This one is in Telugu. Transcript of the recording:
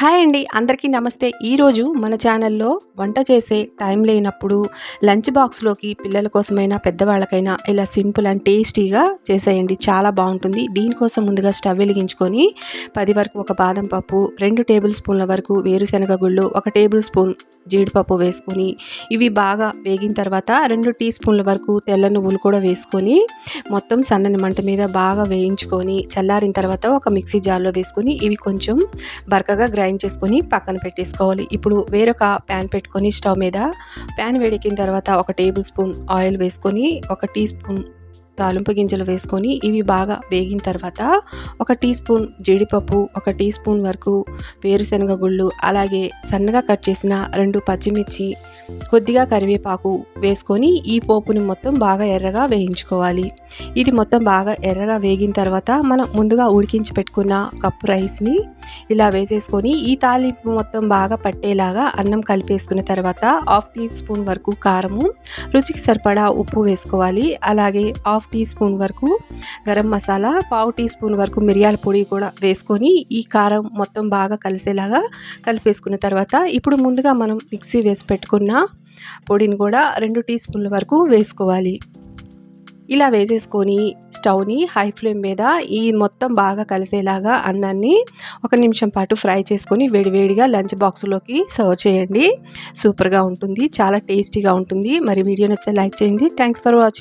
హాయ్ అండి. అందరికీ నమస్తే. ఈరోజు మన ఛానల్లో వంట చేసే టైం లేనప్పుడు లంచ్ బాక్స్లోకి పిల్లల కోసమైనా పెద్దవాళ్ళకైనా ఇలా సింపుల్ అండ్ టేస్టీగా చేసేయండి. చాలా బాగుంటుంది. దీనికోసం ముందుగా స్టవ్ వెలిగించుకొని పది వరకు ఒక బాదం పప్పు రెండు టేబుల్ స్పూన్ల వరకు వేరుశనగ గుళ్ళు ఒక టేబుల్ స్పూన్ జీడిపప్పు వేసుకొని ఇవి బాగా వేగిన తర్వాత రెండు టీ స్పూన్ల వరకు తెల్ల నువ్వులు కూడా వేసుకొని మొత్తం సన్నని మంట మీద బాగా వేయించుకొని చల్లారిన తర్వాత ఒక మిక్సీ జార్లో వేసుకొని ఇవి కొంచెం బరకగా గ్రైండ్ చేసుకొని పక్కన పెట్టేసుకోవాలి. ఇప్పుడు వేరొక ప్యాన్ పెట్టుకొని స్టవ్ మీద ప్యాన్ వేడెక్కిన తర్వాత ఒక టేబుల్ స్పూన్ ఆయిల్ వేసుకొని ఒక టీ స్పూన్ తాలింపు గింజలు వేసుకొని ఇవి బాగా వేగిన తర్వాత ఒక టీ స్పూన్ జీడిపప్పు ఒక టీ స్పూన్ వరకు వేరుశనగ గుళ్ళు అలాగే సన్నగా కట్ చేసిన రెండు పచ్చిమిర్చి కొద్దిగా కరివేపాకు వేసుకొని ఈ పోపుని మొత్తం బాగా ఎర్రగా వేయించుకోవాలి. ఇది మొత్తం బాగా ఎర్రగా వేగిన తర్వాత మనం ముందుగా ఉడికించి పెట్టుకున్న కప్పు రైస్ని ఇలా వేసేసుకొని ఈ తాలింపు మొత్తం బాగా పట్టేలాగా అన్నం కలిపేసుకున్న తర్వాత హాఫ్ టీ స్పూన్ వరకు కారము రుచికి సరిపడా ఉప్పు వేసుకోవాలి. అలాగే హాఫ్ టీ స్పూన్ వరకు గరం మసాలా పావు టీ స్పూన్ వరకు మిరియాల పొడి కూడా వేసుకొని ఈ కారం మొత్తం బాగా కలిసేలాగా కలిపేసుకున్న తర్వాత తర్వాత ఇప్పుడు ముందుగా మనం మిక్సీ వేసి పెట్టుకున్న పొడిని కూడా రెండు టీ స్పూన్ల వరకు వేసుకోవాలి. ఇలా వేసేసుకొని స్టవ్ని హై ఫ్లేమ్ మీద ఈ మొత్తం బాగా కలిసేలాగా అన్నాన్ని ఒక నిమిషం పాటు ఫ్రై చేసుకొని వేడివేడిగా లంచ్ బాక్స్లోకి సర్వ్ చేయండి. సూపర్గా ఉంటుంది చాలా టేస్టీగా ఉంటుంది. మరి వీడియో నచ్చితే లైక్ చేయండి. Thanks for watching.